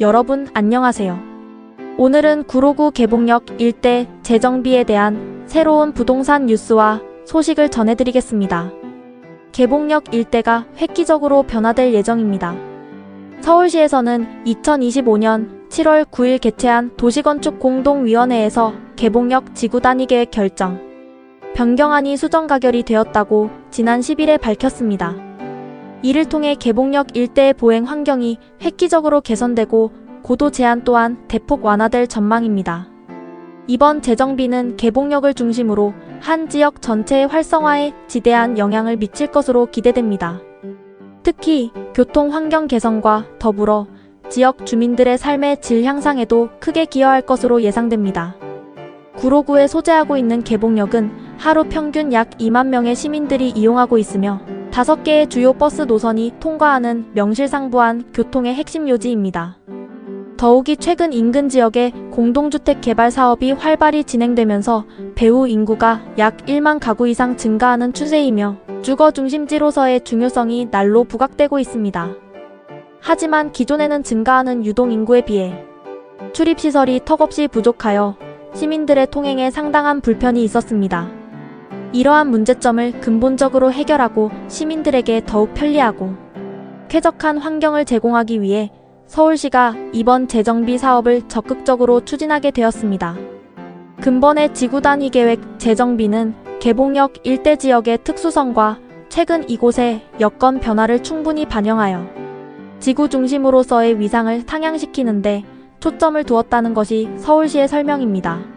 여러분 안녕하세요. 오늘은 구로구 개봉역 일대 재정비에 대한 새로운 부동산 뉴스와 소식을 전해드리겠습니다. 개봉역 일대가 획기적으로 변화될 예정입니다. 서울시에서는 2025년 7월 9일 개최한 도시건축 공동위원회에서 개봉역 지구 단위 계획 결정, 변경안이 수정 가결이 되었다고 지난 10일에 밝혔습니다. 이를 통해 개봉역 일대의 보행 환경이 획기적으로 개선되고 고도 제한 또한 대폭 완화될 전망입니다. 이번 재정비는 개봉역을 중심으로 한 지역 전체의 활성화에 지대한 영향을 미칠 것으로 기대됩니다. 특히 교통 환경 개선과 더불어 지역 주민들의 삶의 질 향상에도 크게 기여할 것으로 예상됩니다. 구로구에 소재하고 있는 개봉역은 하루 평균 약 2만 명의 시민들이 이용하고 있으며 5개의 주요 버스 노선이 통과하는 명실상부한 교통의 핵심 요지입니다. 더욱이 최근 인근 지역의 공동주택 개발 사업이 활발히 진행되면서 배후 인구가 약 1만 가구 이상 증가하는 추세이며 주거 중심지로서의 중요성이 날로 부각되고 있습니다. 하지만 기존에는 증가하는 유동 인구에 비해 출입시설이 턱없이 부족하여 시민들의 통행에 상당한 불편이 있었습니다. 이러한 문제점을 근본적으로 해결하고 시민들에게 더욱 편리하고 쾌적한 환경을 제공하기 위해 서울시가 이번 재정비 사업을 적극적으로 추진하게 되었습니다. 근본의 지구 단위 계획 재정비는 개봉역 일대 지역의 특수성과 최근 이곳의 여건 변화를 충분히 반영하여 지구 중심으로서의 위상을 상향시키는데 초점을 두었다는 것이 서울시의 설명입니다.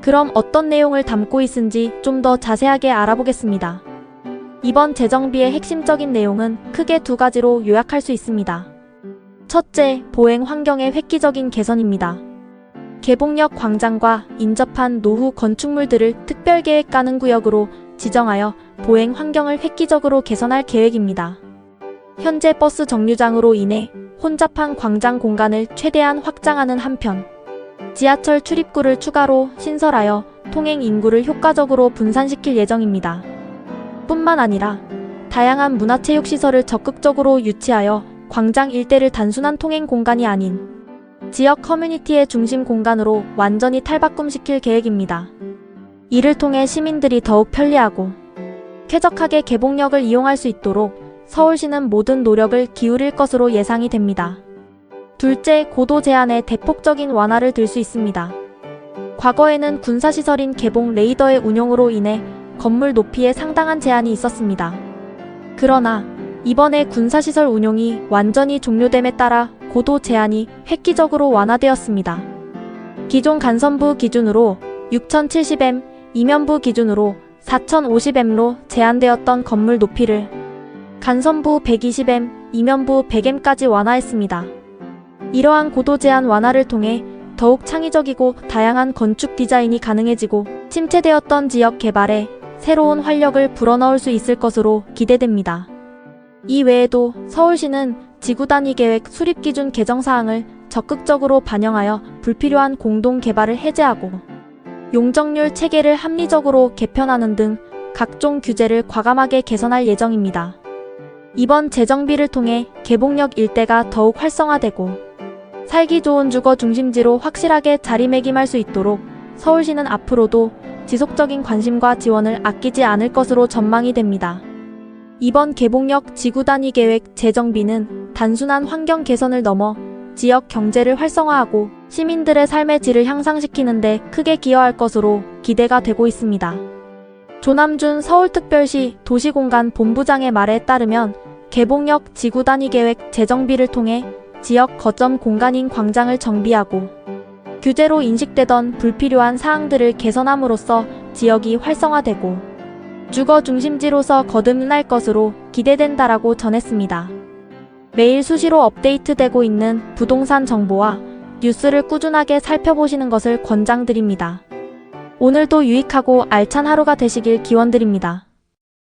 그럼 어떤 내용을 담고 있은지 좀 더 자세하게 알아보겠습니다. 이번 재정비의 핵심적인 내용은 크게 두 가지로 요약할 수 있습니다. 첫째, 보행 환경의 획기적인 개선입니다. 개봉역 광장과 인접한 노후 건축물들을 특별계획 가능 구역으로 지정하여 보행 환경을 획기적으로 개선할 계획입니다. 현재 버스 정류장으로 인해 혼잡한 광장 공간을 최대한 확장하는 한편, 지하철 출입구를 추가로 신설하여 통행 인구를 효과적으로 분산시킬 예정입니다. 뿐만 아니라 다양한 문화체육시설을 적극적으로 유치하여 광장 일대를 단순한 통행 공간이 아닌 지역 커뮤니티의 중심 공간으로 완전히 탈바꿈시킬 계획입니다. 이를 통해 시민들이 더욱 편리하고 쾌적하게 개봉역을 이용할 수 있도록 서울시는 모든 노력을 기울일 것으로 예상이 됩니다. 둘째, 고도 제한의 대폭적인 완화를 들 수 있습니다. 과거에는 군사시설인 개봉 레이더의 운용으로 인해 건물 높이에 상당한 제한이 있었습니다. 그러나 이번에 군사시설 운용이 완전히 종료됨에 따라 고도 제한이 획기적으로 완화되었습니다. 기존 간선부 기준으로 6070m, 이면부 기준으로 4050m로 제한되었던 건물 높이를 간선부 120m, 이면부 100m까지 완화했습니다. 이러한 고도 제한 완화를 통해 더욱 창의적이고 다양한 건축 디자인이 가능해지고 침체되었던 지역 개발에 새로운 활력을 불어넣을 수 있을 것으로 기대됩니다. 이 외에도 서울시는 지구 단위 계획 수립 기준 개정 사항을 적극적으로 반영하여 불필요한 공동 개발을 해제하고 용적률 체계를 합리적으로 개편하는 등 각종 규제를 과감하게 개선할 예정입니다. 이번 재정비를 통해 개봉역 일대가 더욱 활성화되고 살기 좋은 주거 중심지로 확실하게 자리매김할 수 있도록 서울시는 앞으로도 지속적인 관심과 지원을 아끼지 않을 것으로 전망이 됩니다. 이번 개봉역 지구 단위 계획 재정비는 단순한 환경 개선을 넘어 지역 경제를 활성화하고 시민들의 삶의 질을 향상시키는 데 크게 기여할 것으로 기대가 되고 있습니다. 조남준 서울특별시 도시공간 본부장의 말에 따르면 개봉역 지구 단위 계획 재정비를 통해 지역 거점 공간인 광장을 정비하고 규제로 인식되던 불필요한 사항들을 개선함으로써 지역이 활성화되고 주거 중심지로서 거듭날 것으로 기대된다라고 전했습니다. 매일 수시로 업데이트되고 있는 부동산 정보와 뉴스를 꾸준하게 살펴보시는 것을 권장드립니다. 오늘도 유익하고 알찬 하루가 되시길 기원드립니다.